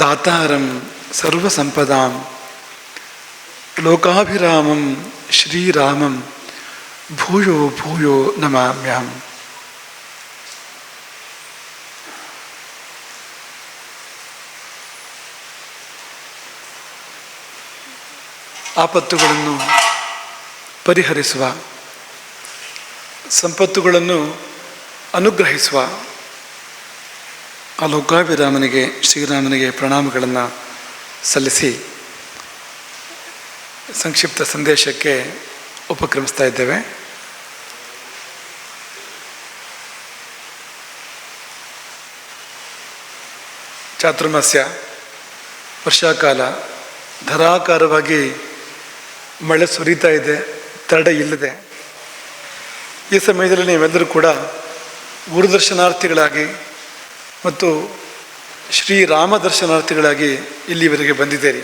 ದಾತಾರಂ ಸರ್ವಸಂಪದಾಂ ಲೋಕಾಭಿರಾಮಂ ಶ್ರೀರಾಮಂ ಭೂಯೋ ಭೂಯೋ ನಮಾಮ್ಯಹಂ. ಆಪತ್ತುಗಳನ್ನು ಪರಿಹರಿಸುವ ಸಂಪತ್ತುಗಳನ್ನು ಅನುಗ್ರಹಿಸುವ ಆ ಲೋಕಾಭಿರಾಮನಿಗೆ, ಶ್ರೀರಾಮನಿಗೆ ಪ್ರಣಾಮಗಳನ್ನು ಸಲ್ಲಿಸಿ ಸಂಕ್ಷಿಪ್ತ ಸಂದೇಶಕ್ಕೆ ಉಪಕ್ರಮಿಸ್ತಾ ಇದ್ದೇವೆ. ಚಾತುರ್ಮಾಸ್ಯ, ವರ್ಷಾಕಾಲ ಧಾರಾಕಾರವಾಗಿ ಮಳೆ ಸುರಿತಾ ಇದೆ ತಡೆ ಇಲ್ಲದೆ. ಈ ಸಮಯದಲ್ಲಿ ನೀವೆಲ್ಲರೂ ಕೂಡ ಗುರುದರ್ಶನಾರ್ಥಿಗಳಾಗಿ ಮತ್ತು ಶ್ರೀರಾಮ ದರ್ಶನಾರ್ಥಿಗಳಾಗಿ ಇಲ್ಲಿವರೆಗೆ ಬಂದಿದ್ದೀರಿ.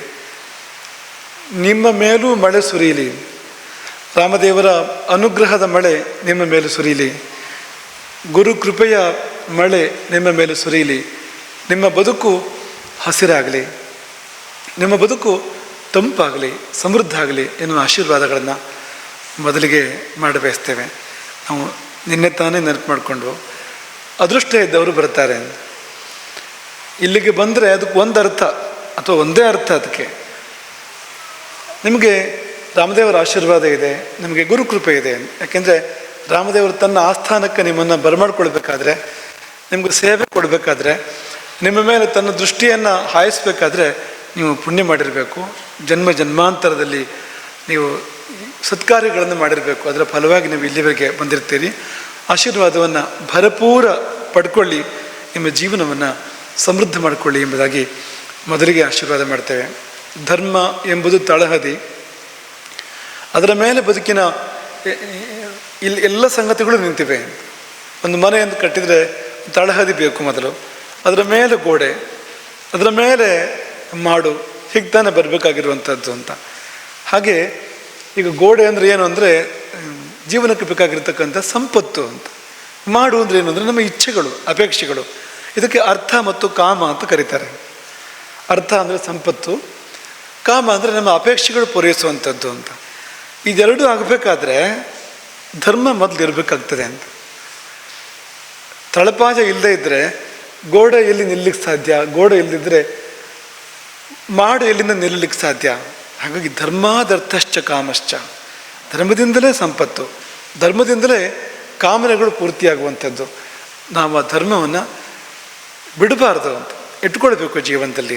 ನಿಮ್ಮ ಮೇಲೂ ಮಳೆ ಸುರಿಯಲಿ. ರಾಮದೇವರ ಅನುಗ್ರಹದ ಮಳೆ ನಿಮ್ಮ ಮೇಲೆ ಸುರಿಯಲಿ. ಗುರು ಕೃಪೆಯ ಮಳೆ ನಿಮ್ಮ ಮೇಲೆ ಸುರಿಯಲಿ. ನಿಮ್ಮ ಬದುಕು ಹಸಿರಾಗಲಿ. ನಿಮ್ಮ ಬದುಕು ತಂಪಾಗಲಿ ಸಮೃದ್ಧ ಆಗಲಿ ಎನ್ನುವ ಆಶೀರ್ವಾದಗಳನ್ನು ಮೊದಲಿಗೆ ಮಾಡಬಯಸ್ತೇವೆ. ನಾವು ನಿನ್ನೆ ತಾನೇ ನೆನಪು ಮಾಡಿಕೊಂಡು ಅದೃಷ್ಟ ಇದ್ದವರು ಬರ್ತಾರೆ. ಇಲ್ಲಿಗೆ ಬಂದರೆ ಅದಕ್ಕೆ ಒಂದು ಅರ್ಥ, ಅಥವಾ ಒಂದೇ ಅರ್ಥ ಅದಕ್ಕೆ. ನಿಮಗೆ ರಾಮದೇವರ ಆಶೀರ್ವಾದ ಇದೆ, ನಿಮಗೆ ಗುರುಕೃಪೆ ಇದೆ. ಯಾಕೆಂದರೆ ರಾಮದೇವರು ತನ್ನ ಆಸ್ಥಾನಕ್ಕೆ ನಿಮ್ಮನ್ನು ಬರಮಾಡ್ಕೊಳ್ಬೇಕಾದ್ರೆ, ನಿಮಗೆ ಸೇವೆ ಕೊಡಬೇಕಾದ್ರೆ, ನಿಮ್ಮ ಮೇಲೆ ತನ್ನ ದೃಷ್ಟಿಯನ್ನು ಹಾಯಿಸಬೇಕಾದ್ರೆ ನೀವು ಪುಣ್ಯ ಮಾಡಿರಬೇಕು. ಜನ್ಮ ಜನ್ಮಾಂತರದಲ್ಲಿ ನೀವು ಸತ್ಕಾರ್ಯಗಳನ್ನು ಮಾಡಿರಬೇಕು. ಅದರ ಫಲವಾಗಿ ನೀವು ಇಲ್ಲಿವರೆಗೆ ಬಂದಿರ್ತೀರಿ. ಆಶೀರ್ವಾದವನ್ನು ಭರಪೂರ ಪಡ್ಕೊಳ್ಳಿ. ನಿಮ್ಮ ಜೀವನವನ್ನು ಸಮೃದ್ಧ ಮಾಡಿಕೊಳ್ಳಿ ಎಂಬುದಾಗಿ ಮೊದಲಿಗೆ ಆಶೀರ್ವಾದ ಮಾಡ್ತೇವೆ. ಧರ್ಮ ಎಂಬುದು ತಳಹದಿ. ಅದರ ಮೇಲೆ ಬದುಕಿನ ಇಲ್ಲಿ ಎಲ್ಲ ಸಂಗತಿಗಳು ನಿಂತಿವೆ. ಒಂದು ಮನೆಯನ್ನು ಕಟ್ಟಿದರೆ ತಳಹದಿ ಬೇಕು ಮೊದಲು. ಅದರ ಮೇಲೆ ಗೋಡೆ, ಅದರ ಮೇಲೆ ಮಾಡು, ಹೀಗೆ ತಾನೇ ಬರಬೇಕಾಗಿರುವಂಥದ್ದು ಅಂತ. ಹಾಗೆ ಈಗ ಗೋಡೆ ಅಂದರೆ ಏನು ಅಂದರೆ ಜೀವನಕ್ಕೆ ಬೇಕಾಗಿರ್ತಕ್ಕಂಥ ಸಂಪತ್ತು ಅಂತ. ಮಾಡು ಅಂದರೆ ಏನು ಅಂದರೆ ನಮ್ಮ ಇಚ್ಛೆಗಳು, ಅಪೇಕ್ಷೆಗಳು. ಇದಕ್ಕೆ ಅರ್ಥ ಮತ್ತು ಕಾಮ ಅಂತ ಕರೀತಾರೆ. ಅರ್ಥ ಅಂದರೆ ಸಂಪತ್ತು, ಕಾಮ ಅಂದರೆ ನಮ್ಮ ಅಪೇಕ್ಷೆಗಳು ಪೂರೈಸುವಂಥದ್ದು ಅಂತ. ಇದೆರಡೂ ಆಗಬೇಕಾದ್ರೆ ಧರ್ಮ ಮೊದಲು ಇರಬೇಕಾಗ್ತದೆ ಅಂತ. ತಳಪಾಜ ಇಲ್ಲದೇ ಇದ್ದರೆ ಗೋಡೆ ಎಲ್ಲಿ ನಿಲ್ಲಕ್ಕೆ ಸಾಧ್ಯ, ಗೋಡೆ ಇಲ್ಲದಿದ್ದರೆ ಮಾಡು ಎಲ್ಲಿಂದ ನಿಲ್ಲಲಿಕ್ಕೆ ಸಾಧ್ಯ? ಹಾಗಾಗಿ ಧರ್ಮಾದರ್ಥಶ್ಚ ಕಾಮಶ್ಚ. ಧರ್ಮದಿಂದಲೇ ಸಂಪತ್ತು, ಧರ್ಮದಿಂದಲೇ ಕಾಮನೆಗಳು ಪೂರ್ತಿಯಾಗುವಂಥದ್ದು. ನಾವು ಆ ಧರ್ಮವನ್ನು ಬಿಡಬಾರ್ದು ಅಂತ. ಇಟ್ಕೊಳ್ಬೇಕು ಜೀವನದಲ್ಲಿ.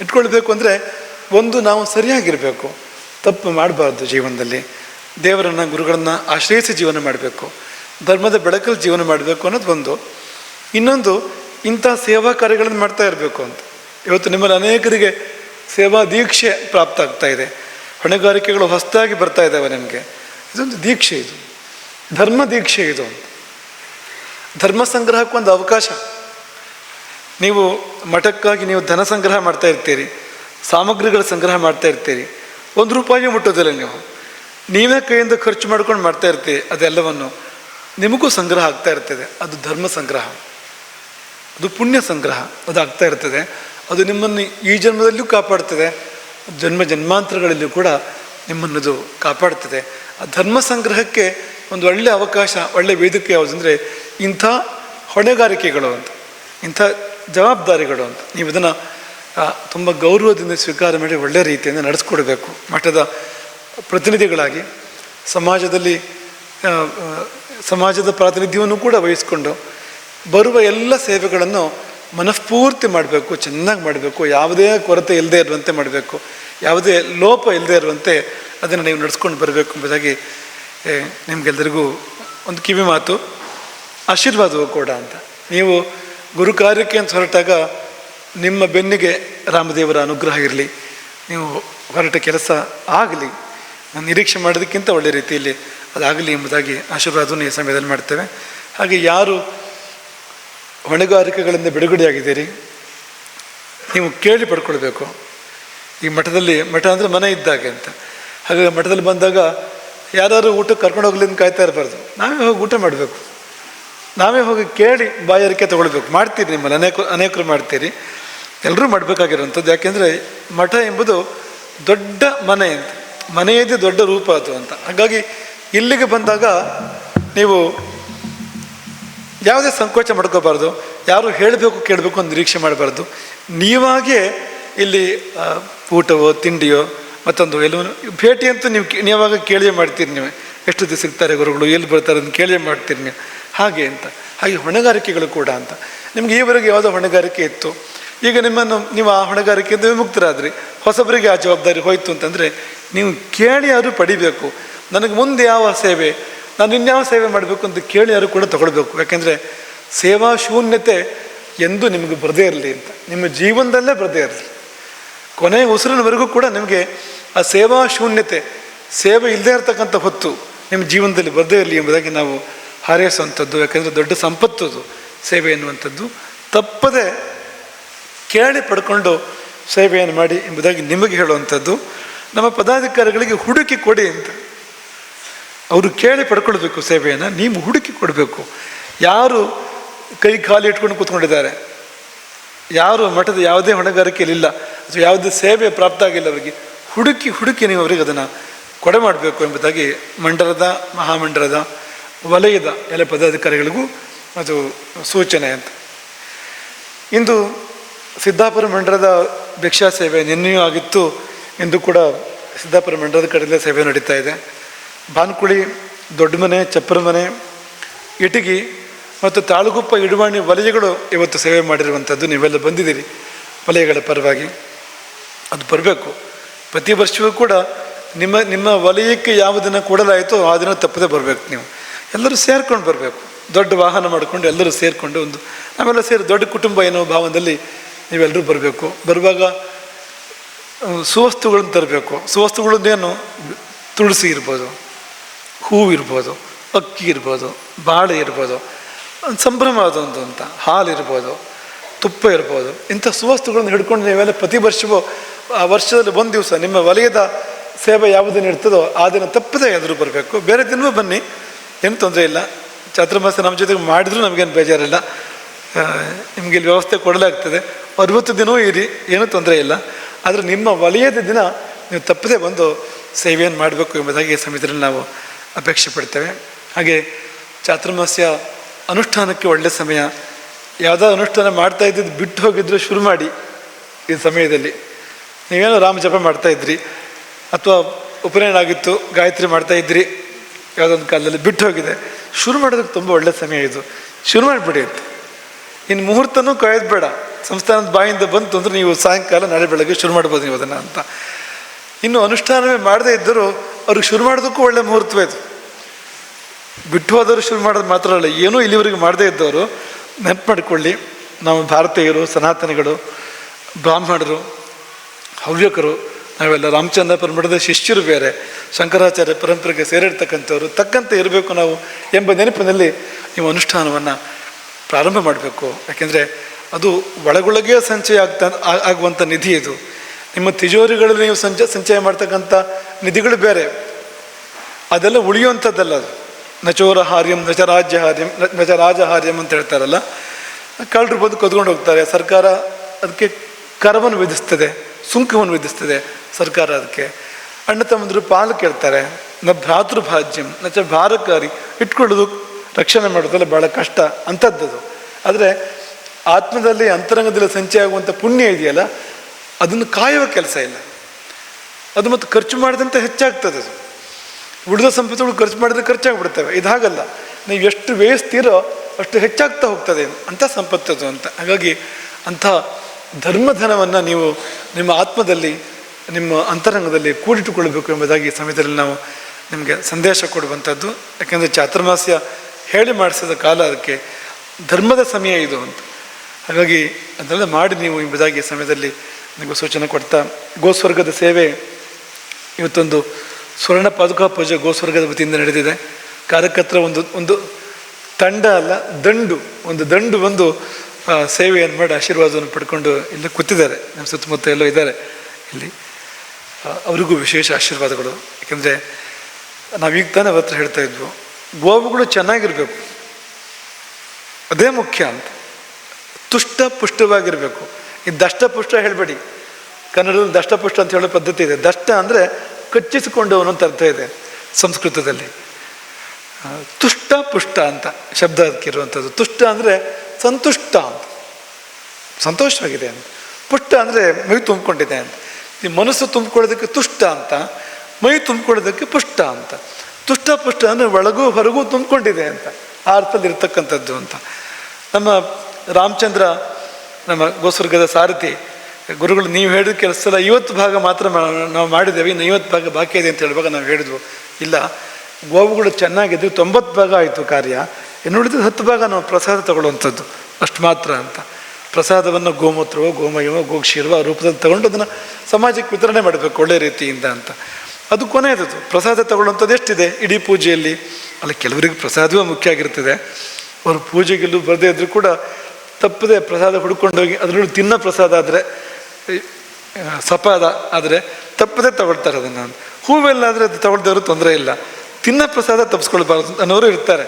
ಇಟ್ಕೊಳ್ಬೇಕು ಅಂದರೆ ಒಂದು ನಾವು ಸರಿಯಾಗಿರಬೇಕು. ತಪ್ಪು ಮಾಡಬಾರ್ದು ಜೀವನದಲ್ಲಿ. ದೇವರನ್ನು, ಗುರುಗಳನ್ನು ಆಶ್ರಯಿಸಿ ಜೀವನ ಮಾಡಬೇಕು. ಧರ್ಮದ ಬೆಳಕಲ್ಲಿ ಜೀವನ ಮಾಡಬೇಕು ಅನ್ನೋದು ಒಂದು. ಇನ್ನೊಂದು, ಇಂಥ ಸೇವಾ ಕಾರ್ಯಗಳನ್ನು ಮಾಡ್ತಾ ಇರಬೇಕು ಅಂತ. ಇವತ್ತು ನಿಮ್ಮಲ್ಲಿ ಅನೇಕರಿಗೆ ಸೇವಾ ದೀಕ್ಷೆ ಪ್ರಾಪ್ತ ಆಗ್ತಾ ಇದೆ. ಹೊಣೆಗಾರಿಕೆಗಳು ಹೊಸದಾಗಿ ಬರ್ತಾ ಇದ್ದಾವೆ ನಿಮಗೆ. ಇದೊಂದು ದೀಕ್ಷೆ ಇದು. ಧರ್ಮ ದೀಕ್ಷೆ ಇದು ಧರ್ಮ ಸಂಗ್ರಹಕ್ಕೊಂದು ಅವಕಾಶ. ನೀವು ಮಠಕ್ಕಾಗಿ ನೀವು ಧನ ಸಂಗ್ರಹ ಮಾಡ್ತಾ ಇರ್ತೀರಿ, ಸಾಮಗ್ರಿಗಳ ಸಂಗ್ರಹ ಮಾಡ್ತಾ ಇರ್ತೀರಿ, ಒಂದು ರೂಪಾಯಿ ಮುಟ್ಟೋದಿಲ್ಲ ನೀವು. ನೀವೇ ಕೈಯಿಂದ ಖರ್ಚು ಮಾಡ್ಕೊಂಡು ಮಾಡ್ತಾ ಇರ್ತೀರಿ, ಅದೆಲ್ಲವನ್ನು ನಿಮಗೂ ಸಂಗ್ರಹ ಆಗ್ತಾ ಇರ್ತದೆ. ಅದು ಧರ್ಮ ಸಂಗ್ರಹ. ಅದು ಪುಣ್ಯ ಸಂಗ್ರಹ. ಅದು ಆಗ್ತಾ ಇರ್ತದೆ. ಅದು ನಿಮ್ಮನ್ನು ಈ ಜನ್ಮದಲ್ಲಿಯೂ ಕಾಪಾಡ್ತದೆ. ಜನ್ಮ ಜನ್ಮಾಂತರಗಳಲ್ಲಿಯೂ ಕೂಡ ನಿಮ್ಮನ್ನು ಅದು ಕಾಪಾಡ್ತದೆ. ಆ ಧರ್ಮ ಸಂಗ್ರಹಕ್ಕೆ ಒಂದು ಒಳ್ಳೆಯ ಅವಕಾಶ ಒಳ್ಳೆಯ ವೇದಿಕೆ ಯಾವುದಂದರೆ ಇಂಥ ಹೊಣೆಗಾರಿಕೆಗಳು ಅಂತ. ಇಂಥ ಜವಾಬ್ದಾರಿಗಳು ಅಂತ. ನೀವು ಇದನ್ನು ತುಂಬ ಗೌರವದಿಂದ ಸ್ವೀಕಾರ ಮಾಡಿ ಒಳ್ಳೆಯ ರೀತಿಯಿಂದ ನಡೆಸ್ಕೊಡ್ಬೇಕು. ಮಠದ ಪ್ರತಿನಿಧಿಗಳಾಗಿ, ಸಮಾಜದಲ್ಲಿ ಸಮಾಜದ ಪ್ರಾತಿನಿಧ್ಯವನ್ನು ಕೂಡ ವಹಿಸಿಕೊಂಡು ಬರುವ ಎಲ್ಲ ಸೇವೆಗಳನ್ನು ಮನಃಪೂರ್ತಿ ಮಾಡಬೇಕು, ಚೆನ್ನಾಗಿ ಮಾಡಬೇಕು, ಯಾವುದೇ ಕೊರತೆ ಇಲ್ಲದೆ ಇರುವಂತೆ ಮಾಡಬೇಕು, ಯಾವುದೇ ಲೋಪ ಇಲ್ಲದೆ ಇರುವಂತೆ ಅದನ್ನು ನೀವು ನಡೆಸ್ಕೊಂಡು ಬರಬೇಕು ಎಂಬುದಾಗಿ ನಿಮಗೆಲ್ಲರಿಗೂ ಒಂದು ಕಿವಿ ಮಾತು, ಆಶೀರ್ವಾದವು ಕೂಡ ಅಂತ. ನೀವು ಗುರು ಕಾರ್ಯಕ್ಕೆ ಅಂತ ಹೊರಟಾಗ ನಿಮ್ಮ ಬೆನ್ನಿಗೆ ರಾಮದೇವರ ಅನುಗ್ರಹ ಇರಲಿ. ನೀವು ಹೊರಟ ಕೆಲಸ ಆಗಲಿ. ನಾನು ನಿರೀಕ್ಷೆ ಮಾಡೋದಕ್ಕಿಂತ ಒಳ್ಳೆ ರೀತಿಯಲ್ಲಿ ಅದಾಗಲಿ ಎಂಬುದಾಗಿ ಆಶೀರ್ವಾದವನ್ನು ಈ ಸಮಯದಲ್ಲಿ ಮಾಡ್ತೇವೆ. ಹಾಗೆ ಯಾರು ಹೊಣೆಗಾರಿಕೆಗಳಿಂದ ಬಿಡುಗಡೆಯಾಗಿದ್ದೀರಿ, ನೀವು ಕೇಳಿ ಪಡ್ಕೊಳ್ಬೇಕು. ಈ ಮಠದಲ್ಲಿ, ಮಠ ಅಂದರೆ ಮನೆ ಇದ್ದಾಗೆ ಅಂತ. ಹಾಗಾಗಿ ಮಠದಲ್ಲಿ ಬಂದಾಗ ಯಾರು ಊಟಕ್ಕೆ ಕರ್ಕೊಂಡು ಹೋಗ್ಲಿ ಅಂತ ಕಾಯ್ತಾ ಇರಬಾರ್ದು. ನಾವೇ ಹೋಗಿ ಊಟ ಮಾಡಬೇಕು. ನಾವೇ ಹೋಗಿ ಕೇಳಿ ಬಾಯಾರಿಕೆ ತಗೊಳ್ಬೇಕು. ಮಾಡ್ತೀರಿ ನಿಮ್ಮಲ್ಲಿ, ಅನೇಕ, ಅನೇಕರು ಮಾಡ್ತೀರಿ. ಎಲ್ಲರೂ ಮಾಡಬೇಕಾಗಿರೋಂಥದ್ದು ಯಾಕೆಂದರೆ ಮಠ ಎಂಬುದು ದೊಡ್ಡ ಮನೆ ಅಂತ. ಮನೆಯದೇ ದೊಡ್ಡ ರೂಪ ಅದು ಅಂತ. ಹಾಗಾಗಿ ಇಲ್ಲಿಗೆ ಬಂದಾಗ ನೀವು ಯಾವುದೇ ಸಂಕೋಚ ಮಾಡ್ಕೋಬಾರ್ದು. ಯಾರು ಹೇಳಬೇಕು, ಕೇಳಬೇಕು ಅಂತ ನಿರೀಕ್ಷೆ ಮಾಡಬಾರ್ದು. ನೀವಾಗಿಯೇ ಇಲ್ಲಿ ಊಟವೋ, ತಿಂಡಿಯೋ ಮತ್ತೊಂದು ಎಲ್ಲವೂ ಭೇಟಿ ಅಂತೂ ನೀವು ನೀವಾಗ ಕೇಳಿಯೇ ಮಾಡ್ತೀರಿ ನೀವು. ಎಷ್ಟು ಸಿಗ್ತಾರೆ ಗುರುಗಳು, ಎಲ್ಲಿ ಬರ್ತಾರೆ ಅಂತ ಕೇಳಿ ಮಾಡ್ತೀರಿ ನೀವು ಹಾಗೆ ಅಂತ. ಹಾಗೆ ಹೊಣೆಗಾರಿಕೆಗಳು ಕೂಡ ಅಂತ. ನಿಮ್ಗೆ ಈವರೆಗೆ ಯಾವುದೋ ಹೊಣೆಗಾರಿಕೆ ಇತ್ತು. ಈಗ ನಿಮ್ಮನ್ನು, ನೀವು ಆ ಹೊಣೆಗಾರಿಕೆಯಿಂದ ವಿಮುಕ್ತರಾದ್ರಿ. ಹೊಸಬರಿಗೆ ಆ ಜವಾಬ್ದಾರಿ ಹೋಯ್ತು ಅಂತಂದರೆ, ನೀವು ಕೇಳಿ ಯಾರು ಪಡಿಬೇಕು? ನನಗೆ ಮುಂದೆ ಯಾವ ಸೇವೆ, ನಾನು ಇನ್ಯಾವ ಸೇವೆ ಮಾಡಬೇಕು ಅಂತ ಕೇಳಿ ಯಾರು ಕೂಡ ತಗೊಳ್ಬೇಕು. ಯಾಕೆಂದರೆ ಸೇವಾ ಶೂನ್ಯತೆ ಎಂದು ನಿಮಗೆ ಬರದೇ ಇರಲಿ ಅಂತ. ನಿಮ್ಮ ಜೀವನದಲ್ಲೇ ಬರದೇ ಇರಲಿ. ಕೊನೆಯ ಉಸಿರಿನವರೆಗೂ ಕೂಡ ನಿಮಗೆ ಆ ಸೇವಾ ಶೂನ್ಯತೆ ಸೇವೆ ಇಲ್ಲದೇ ಇರತಕ್ಕಂಥ ಹೊತ್ತು ನಿಮ್ಮ ಜೀವನದಲ್ಲಿ ಬರದೇ ಇರಲಿ ಎಂಬುದಾಗಿ ನಾವು ಹಾರೈಸುವಂಥದ್ದು, ಯಾಕೆಂದರೆ ದೊಡ್ಡ ಸಂಪತ್ತು ಅದು ಸೇವೆ ಎನ್ನುವಂಥದ್ದು. ತಪ್ಪದೆ ಕೇಳಿ ಪಡ್ಕೊಂಡು ಸೇವೆಯನ್ನು ಮಾಡಿ ಎಂಬುದಾಗಿ ನಿಮಗೆ ಹೇಳುವಂಥದ್ದು. ನಮ್ಮ ಪದಾಧಿಕಾರಿಗಳಿಗೆ ಹುಡುಕಿ ಕೊಡಿ ಅಂತ. ಅವರು ಕೇಳಿ ಪಡ್ಕೊಳ್ಬೇಕು ಸೇವೆಯನ್ನು, ನೀವು ಹುಡುಕಿ ಕೊಡಬೇಕು. ಯಾರು ಕೈ ಖಾಲಿ ಇಟ್ಕೊಂಡು ಕೂತ್ಕೊಂಡಿದ್ದಾರೆ? ಯಾರು ಮಠದ ಯಾವುದೇ ಹೊಣೆಗಾರಿಕೆಯಲ್ಲಿಲ್ಲ ಅಥವಾ ಯಾವುದೇ ಸೇವೆ ಪ್ರಾಪ್ತ ಆಗಿಲ್ಲ ಅವರಿಗೆ, ಹುಡುಕಿ ಹುಡುಕಿ ನೀವು ಅವರಿಗೆ ಅದನ್ನು ಕೊಡೆ ಮಾಡಬೇಕು ಎಂಬುದಾಗಿ ಮಂಡಲದ, ಮಹಾಮಂಡಲದ, ವಲಯದ ಎಲ್ಲ ಪದಾಧಿಕಾರಿಗಳಿಗೂ ಅದು ಸೂಚನೆ ಅಂತ. ಇಂದು ಸಿದ್ದಾಪುರ ಮಂಡಲದ ಭಿಕ್ಷಾ ಸೇವೆ ನಿನ್ನೆಯೂ ಆಗಿತ್ತು ಇಂದು ಕೂಡ ಸಿದ್ದಾಪುರ ಮಂಡಲದ ಕಡೆಯಿಂದ ಸೇವೆ ನಡೀತಾ ಇದೆ. ಬಾನ್ಕುಳಿ ಚಪ್ಪರ ಮನೆ ಇಟಗಿ ಮತ್ತು ತಾಳುಗುಪ್ಪ, ಇಡುವಾಣಿ ವಲಯಗಳು ಇವತ್ತು ಸೇವೆ ಮಾಡಿರುವಂಥದ್ದು ನೀವೆಲ್ಲ ಬಂದಿದ್ದೀರಿ ವಲಯಗಳ ಪರವಾಗಿ. ಅದು ಬರಬೇಕು. ಪ್ರತಿ ವರ್ಷವೂ ಕೂಡ ನಿಮ್ಮ ನಿಮ್ಮ ವಲಯಕ್ಕೆ ಯಾವ ದಿನ ಕೊಡಲಾಯಿತೋ ಆ ದಿನ ತಪ್ಪದೆ ಬರಬೇಕು ನೀವು. ಎಲ್ಲರೂ ಸೇರ್ಕೊಂಡು ಬರಬೇಕು. ದೊಡ್ಡ ವಾಹನ ಮಾಡಿಕೊಂಡು ಎಲ್ಲರೂ ಸೇರಿಕೊಂಡು ಒಂದು, ನಾವೆಲ್ಲ ಸೇರಿ ದೊಡ್ಡ ಕುಟುಂಬ ಏನೋ ಭಾವನದಲ್ಲಿ ನೀವೆಲ್ಲರೂ ಬರಬೇಕು. ಬರುವಾಗ ಸುವಸ್ತುಗಳನ್ನ ತರಬೇಕು. ಸುವಸ್ತುಗಳನ್ನೇನು ತುಳಸಿ ಇರ್ಬೋದು ಹೂವು ಇರ್ಬೋದು, ಅಕ್ಕಿ ಇರ್ಬೋದು, ಬಾಳೆ ಇರ್ಬೋದು ಒಂದು ಸಂಭ್ರಮವಾದ ಒಂದು ಅಂತ, ಹಾಲು ಇರ್ಬೋದು, ತುಪ್ಪ ಇರ್ಬೋದು, ಇಂಥ ಸುವಸ್ತುಗಳನ್ನು ಹಿಡ್ಕೊಂಡು ನೀವೆಲ್ಲ ಪ್ರತಿ ವರ್ಷವೂ ಆ ವರ್ಷದಲ್ಲಿ ಒಂದು ದಿವಸ ನಿಮ್ಮ ವಲಯದ ಸೇವೆ ಯಾವುದನ್ನು ಇರ್ತದೋ ಆ ದಿನ ತಪ್ಪದೆ ಎದುರು ಬರಬೇಕು. ಬೇರೆ ದಿನವೂ ಬನ್ನಿ, ಏನು ತೊಂದರೆ ಇಲ್ಲ. ಚಾತುರ್ಮಾಸ ನಮ್ಮ ಜೊತೆಗೆ ಮಾಡಿದರೂ ನಮಗೇನು ಬೇಜಾರಿಲ್ಲ. ನಿಮ್ಗೆ ಇಲ್ಲಿ ವ್ಯವಸ್ಥೆ ಕೊಡಲಾಗ್ತದೆ. ಅರುವತ್ತು ದಿನವೂ ಇರಿ, ಏನೂ ತೊಂದರೆ ಇಲ್ಲ. ಆದರೆ ನಿಮ್ಮ ವಲಯದ ದಿನ ನೀವು ತಪ್ಪದೆ ಬಂದು ಸೇವೆಯನ್ನು ಮಾಡಬೇಕು ಎಂಬುದಾಗಿ ಈ ನಾವು ಅಪೇಕ್ಷೆ ಪಡ್ತೇವೆ. ಹಾಗೆ ಚಾತುರ್ಮಾಸ್ಯ ಅನುಷ್ಠಾನಕ್ಕೆ ಒಳ್ಳೆಯ ಸಮಯ. ಯಾವುದೋ ಅನುಷ್ಠಾನ ಮಾಡ್ತಾ ಇದ್ದಿದ್ದು ಬಿಟ್ಟು ಹೋಗಿದ್ರು ಶುರು ಮಾಡಿ ಈ ಸಮಯದಲ್ಲಿ. ನೀವೇನೋ ರಾಮ ಜಪ ಮಾಡ್ತಾ ಇದ್ರಿ. ಅಥವಾ ಉಪನಯನ ಆಗಿತ್ತು, ಗಾಯತ್ರಿ ಮಾಡ್ತಾ ಇದ್ರಿ, ಯಾವುದೊಂದು ಕಾಲದಲ್ಲಿ ಬಿಟ್ಟು ಹೋಗಿದೆ. ಶುರು ಮಾಡೋದಕ್ಕೆ ತುಂಬ ಒಳ್ಳೆಯ ಸಮಯ ಇದು. ಶುರು ಮಾಡಿಬಿಡಿ ಅಂತ. ಇನ್ನು ಮುಹೂರ್ತನೂ ಕಾಯೋದು ಬೇಡ ಸಂಸ್ಥಾನದ ಬಾಯಿಂದ ಬಂತು ಅಂದರೆ ನೀವು ಸಾಯಂಕಾಲ ನಾಳೆ ಬೆಳಗ್ಗೆ ಶುರು ಮಾಡ್ಬೋದು ನೀವು ಅದನ್ನು ಅಂತ. ಇನ್ನು ಅನುಷ್ಠಾನವೇ ಮಾಡದೇ ಇದ್ದರೂ ಅವ್ರಿಗೆ ಶುರು ಮಾಡೋದಕ್ಕೂ ಒಳ್ಳೆ ಮುಹೂರ್ತವೇ ಇದು. ಬಿಟ್ಟು ಹೋದವರು ಶುರು ಮಾಡೋದು ಮಾತ್ರ ಅಲ್ಲ, ಏನೂ ಇಲ್ಲಿವರೆಗೆ ಮಾಡದೇ ಇದ್ದವರು ನೆನಪು ಮಾಡಿಕೊಳ್ಳಿ. ನಾವು ಭಾರತೀಯರು, ಸನಾತನಿಗಳು, ಬ್ರಾಹ್ಮಣರು, ಹವ್ಯಕರು ನಾವೆಲ್ಲ ರಾಮಚಂದ್ರ ಪರಮಠದ ಶಿಷ್ಯರು ಬೇರೆ, ಶಂಕರಾಚಾರ್ಯ ಪರಂಪರೆಗೆ ಸೇರಿರ್ತಕ್ಕಂಥವ್ರು, ತಕ್ಕಂತೆ ಇರಬೇಕು ನಾವು ಎಂಬ ನೆನಪಿನಲ್ಲಿ ನೀವು ಅನುಷ್ಠಾನವನ್ನು ಪ್ರಾರಂಭ ಮಾಡಬೇಕು. ಯಾಕೆಂದರೆ ಅದು ಒಳಗೊಳಗೇ ಸಂಚಯ ಆಗ್ತಾ ಆಗುವಂಥ ನಿಧಿ ಇದು. ನಿಮ್ಮ ತಿಜೋರಿಗಳಲ್ಲಿ ನೀವು ಸಂಚ, ಸಂಚಯ ಮಾಡ್ತಕ್ಕಂಥ ನಿಧಿಗಳು ಬೇರೆ. ಅದೆಲ್ಲ ಉಳಿಯುವಂಥದ್ದಲ್ಲ ಅದು. ನಚೋರ ಹಾರ್ಯಂ ನಚರಾಜ್ಯ ಹಾರ್ಯಂ ನಚರಾಜ ನಚ ಹಾರ್ಯಂ ಅಂತ ಹೇಳ್ತಾರಲ್ಲ. ಕಳ್ಳರು ಬಂದು ಕದ್ಕೊಂಡು ಹೋಗ್ತಾರೆ, ಸರ್ಕಾರ ಅದಕ್ಕೆ ಕರವನ್ನು ವಿಧಿಸ್ತದೆ. ಸುಂಕವನ್ನು ವಿಧಿಸ್ತದೆ ಸರ್ಕಾರ ಅದಕ್ಕೆ. ಅಣ್ಣ ತಮ್ಮಂದರು ಪಾಲು ಕೇಳ್ತಾರೆ, ನ ಭ್ರಾತೃಭಾಜ್ಯಂ ನಚ ಭಾರಕಾರಿ, ಇಟ್ಕೊಳ್ಳೋದು ರಕ್ಷಣೆ ಮಾಡೋದೆಲ್ಲ ಭಾಳ ಕಷ್ಟ ಅಂಥದ್ದದು ಆದರೆ ಆತ್ಮದಲ್ಲಿ ಅಂತರಂಗದಲ್ಲಿ ಸಂಚಯ ಆಗುವಂಥ ಪುಣ್ಯ ಇದೆಯಲ್ಲ, ಅದನ್ನು ಕಾಯುವ ಕೆಲಸ ಇಲ್ಲ. ಅದು ಮತ್ತು ಖರ್ಚು ಮಾಡಿದಂತೆ ಹೆಚ್ಚಾಗ್ತದೆ ಅದು. ಉಳಿದ ಸಂಪತ್ತುಗಳು ಖರ್ಚು ಮಾಡಿದ್ರೆ ಖರ್ಚಾಗ್ಬಿಡ್ತವೆ. ಇದು ಹಾಗಲ್ಲ. ನೀವು ಎಷ್ಟು ವ್ಯಯಿಸ್ತೀರೋ ಅಷ್ಟು ಹೆಚ್ಚಾಗ್ತಾ ಹೋಗ್ತದೆ ಅಂಥ ಸಂಪತ್ತದು ಅಂತ. ಹಾಗಾಗಿ ಅಂಥ ಧರ್ಮಧನವನ್ನು ನೀವು ನಿಮ್ಮ ಆತ್ಮದಲ್ಲಿ ನಿಮ್ಮ ಅಂತರಂಗದಲ್ಲಿ ಕೂಡಿಟ್ಟುಕೊಳ್ಳಬೇಕು ಎಂಬುದಾಗಿ ಸಮಯದಲ್ಲಿ ನಾವು ನಿಮಗೆ ಸಂದೇಶ ಕೊಡುವಂಥದ್ದು. ಯಾಕೆಂದರೆ ಚಾತುರ್ಮಾಸ್ಯ ಹೇಳಿ ಮಾಡಿಸಿದ ಕಾಲ ಅದಕ್ಕೆ ಧರ್ಮದ ಸಮಯ ಇದು ಅಂತ. ಹಾಗಾಗಿ ಅದೆಲ್ಲ ಮಾಡಿ ನೀವು ಎಂಬುದಾಗಿ ಸಮಯದಲ್ಲಿ ನಿಮಗೆ ಸೂಚನೆ ಕೊಡ್ತಾ ಗೋಸ್ವರ್ಗದ ಸೇವೆ ಇವತ್ತೊಂದು ಸ್ವರ್ಣ ಪಾದುಕಾ ಪೂಜೆ ಗೋಸ್ವರ್ಗದ ವತಿಯಿಂದ ನಡೆದಿದೆ. ಕಾರ್ಯಕರ್ತರ ಒಂದು ಒಂದು ತಂಡ ಅಲ್ಲ ದಂಡು ಒಂದು ದಂಡು ಆ, ಸೇವೆಯನ್ನು ಮಾಡಿ ಆಶೀರ್ವಾದವನ್ನು ಪಡ್ಕೊಂಡು ಇಲ್ಲಿ ಕೂತಿದ್ದಾರೆ. ನಮ್ಮ ಸುತ್ತಮುತ್ತ ಎಲ್ಲೋ ಇದ್ದಾರೆ. ಇಲ್ಲಿ ಅವರಿಗೂ ವಿಶೇಷ ಆಶೀರ್ವಾದಗಳು. ಯಾಕೆಂದರೆ ನಾವೀಗ ತಾನೇ ಅವತ್ತು ಹೇಳ್ತಾ ಇದ್ವು, ಗೋವುಗಳು ಚೆನ್ನಾಗಿರಬೇಕು. ಅದೇ ಮುಖ್ಯ ಅಂತ. ತುಷ್ಟ ಪುಷ್ಟವಾಗಿರಬೇಕು. ಈ ದಷ್ಟಪುಷ್ಟ ಹೇಳಬೇಡಿ. ಕನ್ನಡದಲ್ಲಿ ದಷ್ಟಪುಷ್ಟ ಅಂತ ಹೇಳೋ ಪದ್ಧತಿ ಇದೆ. ದಷ್ಟ ಅಂದರೆ ಕಚ್ಚಿಸಿಕೊಂಡವನು ಅಂತ ಅರ್ಥ ಇದೆ ಸಂಸ್ಕೃತದಲ್ಲಿ. ತುಷ್ಟ ಪುಷ್ಟ ಅಂತ, ಶಬ್ದ ಅದಕ್ಕಿರುವಂಥದ್ದು ತುಷ್ಟ ಅಂದರೆ ಸಂತುಷ್ಟ ಅಂತ. ಸಂತೋಷವಾಗಿದೆ ಅಂತ. ಪುಷ್ಟ ಅಂದರೆ ಮೈ ತುಂಬಿಕೊಂಡಿದೆ ಅಂತ. ಈ ಮನಸ್ಸು ತುಂಬಿಕೊಳ್ಳೋದಕ್ಕೆ ತುಷ್ಟ ಅಂತ. ಮೈ ತುಂಬಿಕೊಳ್ಳೋದಕ್ಕೆ ಪುಷ್ಟ ಅಂತ. ತುಷ್ಟ ಪುಷ್ಟ ಅಂದರೆ ಒಳಗೂ ಹೊರಗೂ ತುಂಬಿಕೊಂಡಿದೆ ಅಂತ. ಆ ಅರ್ಥದಲ್ಲಿ ಇರ್ತಕ್ಕಂಥದ್ದು ಅಂತ. ನಮ್ಮ ರಾಮಚಂದ್ರ, ನಮ್ಮ ಗೋಸ್ವರ್ಗದ ಸಾರಥಿ, ಗುರುಗಳು ನೀವು ಹೇಳಿದ ಕೆಲಸ ಇವತ್ತು ಭಾಗ ಮಾತ್ರ ನಾವು ಮಾಡಿದ್ದೇವೆ. ಇನ್ನು ಐವತ್ತು ಭಾಗ ಬಾಕಿ ಇದೆ ಅಂತ ಹೇಳುವಾಗ ನಾವು ಹೇಳಿದ್ವು. ಇಲ್ಲ ಗೋವುಗಳು ಚೆನ್ನಾಗಿದ್ದು ತೊಂಬತ್ತು ಭಾಗ ಆಯಿತು ಕಾರ್ಯ. ಇನ್ನು ಉಳಿದ ಹತ್ತು ಭಾಗ ನಾವು ಪ್ರಸಾದ ತಗೊಳ್ಳುವಂಥದ್ದು. ಅಷ್ಟು ಮಾತ್ರ ಅಂತ. ಪ್ರಸಾದವನ್ನು ಗೋಮೂತ್ರವೋ ಗೋಮಯವೋ ಗೋಕ್ಷೀರವೋ ಆ ರೂಪದಲ್ಲಿ ತಗೊಂಡು ಅದನ್ನು ಸಮಾಜಕ್ಕೆ ವಿತರಣೆ ಮಾಡಬೇಕು ಒಳ್ಳೆ ರೀತಿಯಿಂದ ಅಂತ. ಅದು ಕೊನೆಯದದು ಪ್ರಸಾದ ತಗೊಳ್ಳುವಂಥದ್ದು ಎಷ್ಟಿದೆ? ಇಡೀ ಪೂಜೆಯಲ್ಲಿ. ಅಲ್ಲ ಕೆಲವರಿಗೆ ಪ್ರಸಾದವೇ ಮುಖ್ಯ ಆಗಿರ್ತದೆ ಅವರು ಪೂಜೆಗೆಲ್ಲೂ ಬರದೇ ಇದ್ರೂ ಕೂಡ ತಪ್ಪದೆ ಪ್ರಸಾದ ಹುಡ್ಕೊಂಡೋಗಿ ಅದರಲ್ಲೂ ತಿನ್ನೋ ಪ್ರಸಾದ ಆದರೆ ಸಪಾದ ಆದರೆ ತಪ್ಪದೆ ತಗೊಳ್ತಾರೆ ಅದನ್ನು ಹೂವೆಲ್ಲಾದರೆ ಅದು ತಗೊಳ್ದವರು ತೊಂದರೆ ಇಲ್ಲ. ತಿನ್ನೋ ಪ್ರಸಾದ ತಪ್ಪಿಸ್ಕೊಳ್ಬಾರ್ದು ಅನ್ನೋರು ಇರ್ತಾರೆ.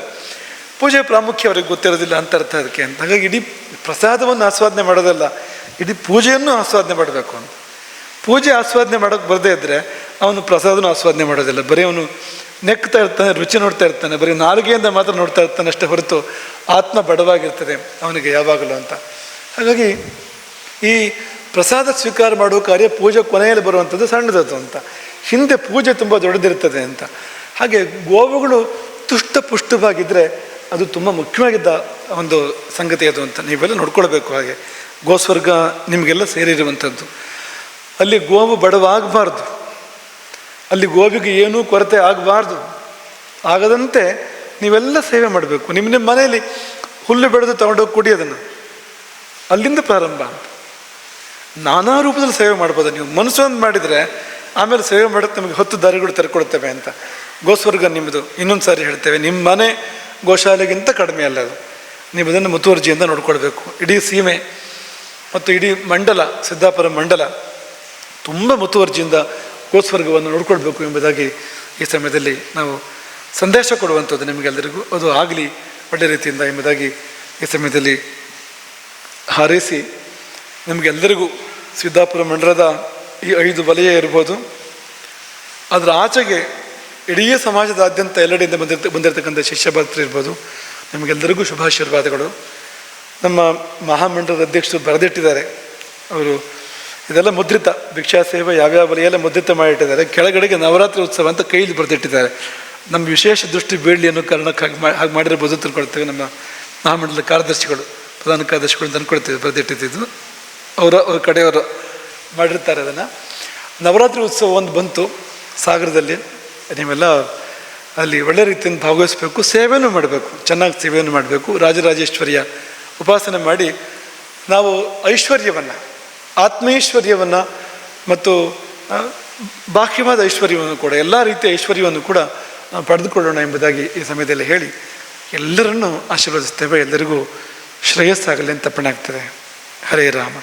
ಪೂಜೆ ಪ್ರಾಮುಖ್ಯ ಅವ್ರಿಗೆ ಗೊತ್ತಿರೋದಿಲ್ಲ ಅಂತ ಅರ್ಥ ಅದಕ್ಕೆ ಅಂತ. ಹಾಗಾಗಿ ಇಡೀ ಪ್ರಸಾದವನ್ನು ಆಸ್ವಾದನೆ ಮಾಡೋದಲ್ಲ, ಇಡೀ ಪೂಜೆಯನ್ನು ಆಸ್ವಾದನೆ ಮಾಡಬೇಕು ಅಂತ ಪೂಜೆ ಆಸ್ವಾದನೆ ಮಾಡೋಕ್ಕೆ ಬರದೇ ಇದ್ದರೆ ಅವನು ಪ್ರಸಾದನೂ ಆಸ್ವಾದನೆ ಮಾಡೋದಿಲ್ಲ. ಬರೀ ಅವನು ನೆಕ್ತಾ ಇರ್ತಾನೆ, ರುಚಿ ನೋಡ್ತಾ ಇರ್ತಾನೆ, ಬರೀ ನಾಲಿಗೆಯಿಂದ ಮಾತ್ರ ನೋಡ್ತಾ ಇರ್ತಾನೆ ಅಷ್ಟೇ ಹೊರತು ಆತ್ಮ ಬಡವಾಗಿರ್ತದೆ ಅವನಿಗೆ ಯಾವಾಗಲೂ ಅಂತ. ಹಾಗಾಗಿ ಈ ಪ್ರಸಾದ ಸ್ವೀಕಾರ ಮಾಡುವ ಕಾರ್ಯ ಪೂಜೆ ಕೊನೆಯಲ್ಲಿ ಬರುವಂಥದ್ದು ಸಣ್ಣದದು ಅಂತ. ಹಿಂದೆ ಪೂಜೆ ತುಂಬ ದೊಡ್ಡದಿರ್ತದೆ ಅಂತ. ಹಾಗೆ ಗೋವುಗಳು ತುಷ್ಟ ಪುಷ್ಟವಾಗಿದ್ದರೆ ಅದು ತುಂಬ ಮುಖ್ಯವಾಗಿದ್ದ ಒಂದು ಸಂಗತಿ ಅದು ಅಂತ ನೀವೆಲ್ಲ ನೋಡ್ಕೊಳ್ಬೇಕು ಹಾಗೆ. ಗೋಸ್ವರ್ಗ ನಿಮಗೆಲ್ಲ ಸೇರಿರುವಂಥದ್ದು ಅಲ್ಲಿ ಗೋವು ಬಡವಾಗಬಾರ್ದು. ಅಲ್ಲಿ ಗೋವಿಗೆ ಏನೂ ಕೊರತೆ ಆಗಬಾರ್ದು. ಆಗದಂತೆ ನೀವೆಲ್ಲ ಸೇವೆ ಮಾಡಬೇಕು. ನಿಮ್ಮ ನಿಮ್ಮ ಮನೆಯಲ್ಲಿ ಹುಲ್ಲು ಬೆಳೆದು ತಗೊಂಡೋಗಿ ಕೊಡಿ ಅದನ್ನು. ಅಲ್ಲಿಂದ ಪ್ರಾರಂಭ ಅಂತ. ನಾನಾ ರೂಪದಲ್ಲಿ ಸೇವೆ ಮಾಡ್ಬೋದು ನೀವು. ಮನಸ್ಸೊಂದು ಮಾಡಿದರೆ ಆಮೇಲೆ ಸೇವೆ ಮಾಡೋಕ್ಕೆ ನಮಗೆ ಹೊತ್ತು ದಾರಿಗಳು ತೆರೆಕೊಡ್ತೇವೆ ಅಂತ. ಗೋಸ್ವರ್ಗ ನಿಮ್ಮದು ಇನ್ನೊಂದು ಸಾರಿ ಹೇಳ್ತೇವೆ. ನಿಮ್ಮ ಮನೆ ಗೋಶಾಲೆಗಿಂತ ಕಡಿಮೆ ಅಲ್ಲ ಅದು. ನೀವು ಅದನ್ನು ಮುತುವರ್ಜಿಯಿಂದ ನೋಡ್ಕೊಳ್ಬೇಕು. ಇಡೀ ಸೀಮೆ ಮತ್ತು ಇಡೀ ಮಂಡಲ, ಸಿದ್ದಾಪುರ ಮಂಡಲ ತುಂಬ ಮುತುವರ್ಜಿಯಿಂದ ಗೋಸ್ವರ್ಗವನ್ನು ನೋಡ್ಕೊಳ್ಬೇಕು ಎಂಬುದಾಗಿ ಈ ಸಮಯದಲ್ಲಿ ನಾವು ಸಂದೇಶ ಕೊಡುವಂಥದ್ದು ನಿಮಗೆಲ್ಲರಿಗೂ. ಅದು ಆಗಲಿ ಒಳ್ಳೆ ರೀತಿಯಿಂದ ಎಂಬುದಾಗಿ ಈ ಸಮಯದಲ್ಲಿ ಹಾರೈಸಿ ನಿಮಗೆಲ್ಲರಿಗೂ ಸಿದ್ದಾಪುರ ಮಂಡಲದ ಈ ಐದು ವಲಯ ಇರ್ಬೋದು. ಅದರ ಆಚೆಗೆ ಇಡೀ ಸಮಾಜದಾದ್ಯಂತ ಎಲ್ಲೆಡೆಯಿಂದ ಬಂದಿರ್ತ, ಬಂದಿರತಕ್ಕಂಥ ಶಿಷ್ಯ ಭಕ್ತರು ಇರ್ಬೋದು ನಿಮಗೆಲ್ಲರಿಗೂ ಶುಭಾಶೀರ್ವಾದಗಳು. ನಮ್ಮ ಮಹಾಮಂಡಲದ ಅಧ್ಯಕ್ಷರು ಬರೆದಿಟ್ಟಿದ್ದಾರೆ. ಅವರು ಇದೆಲ್ಲ ಮುದ್ರಿತ, ಭಿಕ್ಷಾ ಸೇವೆ ಯಾವ್ಯಾವ ವಲಯೆಲ್ಲ ಮುದ್ರಿತ ಮಾಡಿಟ್ಟಿದ್ದಾರೆ. ಕೆಳಗಡೆಗೆ ನವರಾತ್ರಿ ಉತ್ಸವ ಅಂತ ಕೈಲಿ ಬರೆದಿಟ್ಟಿದ್ದಾರೆ. ನಮ್ಮ ವಿಶೇಷ ದೃಷ್ಟಿ ಬೀಳಲಿ ಅನ್ನೋ ಕಾರಣಕ್ಕೆ ಹಾಗೆ ಮಾ, ಹಾಗೆ ಮಾಡಿರ್ಬೋದು ತಿಳ್ಕೊಳ್ತೇವೆ ನಮ್ಮ ಮಹಾಮಂಡಲದ ಕಾರ್ಯದರ್ಶಿಗಳು, ಪ್ರಧಾನ ಕಾರ್ಯದರ್ಶಿಗಳು ತಂದ್ಕೊಳ್ತೇವೆ ಬರೆದಿಟ್ಟಿದ್ದು. ಅವರ, ಅವ್ರ ಕಡೆಯವರು ಮಾಡಿರ್ತಾರೆ ಅದನ್ನು. ನವರಾತ್ರಿ ಉತ್ಸವ ಒಂದು ಬಂತು ಸಾಗರದಲ್ಲಿ. ನೀವೆಲ್ಲ ಅಲ್ಲಿ ಒಳ್ಳೆ ರೀತಿಯಿಂದ ಭಾಗವಹಿಸಬೇಕು ಸೇವೆಯೂ ಮಾಡಬೇಕು, ಚೆನ್ನಾಗಿ ಸೇವೆಯನ್ನು ಮಾಡಬೇಕು. ರಾಜರಾಜೇಶ್ವರಿಯ ಉಪಾಸನೆ ಮಾಡಿ ನಾವು ಐಶ್ವರ್ಯವನ್ನು, ಆತ್ಮೈಶ್ವರ್ಯವನ್ನು ಮತ್ತು ಬಾಹ್ಯವಾದ ಐಶ್ವರ್ಯವನ್ನು ಕೂಡ, ಎಲ್ಲ ರೀತಿಯ ಐಶ್ವರ್ಯವನ್ನು ಕೂಡ ಪಡೆದುಕೊಳ್ಳೋಣ ಎಂಬುದಾಗಿ ಈ ಸಮಯದಲ್ಲಿ ಹೇಳಿ ಎಲ್ಲರನ್ನೂ ಆಶೀರ್ವದಿಸ್ತೇವೆ. ಎಲ್ಲರಿಗೂ ಶ್ರೇಯಸ್ಸಾಗಲಿ ಅಂತ ತಪ್ಪಣೆ ಆಗ್ತದೆ. ಹರೇ ರಾಮ.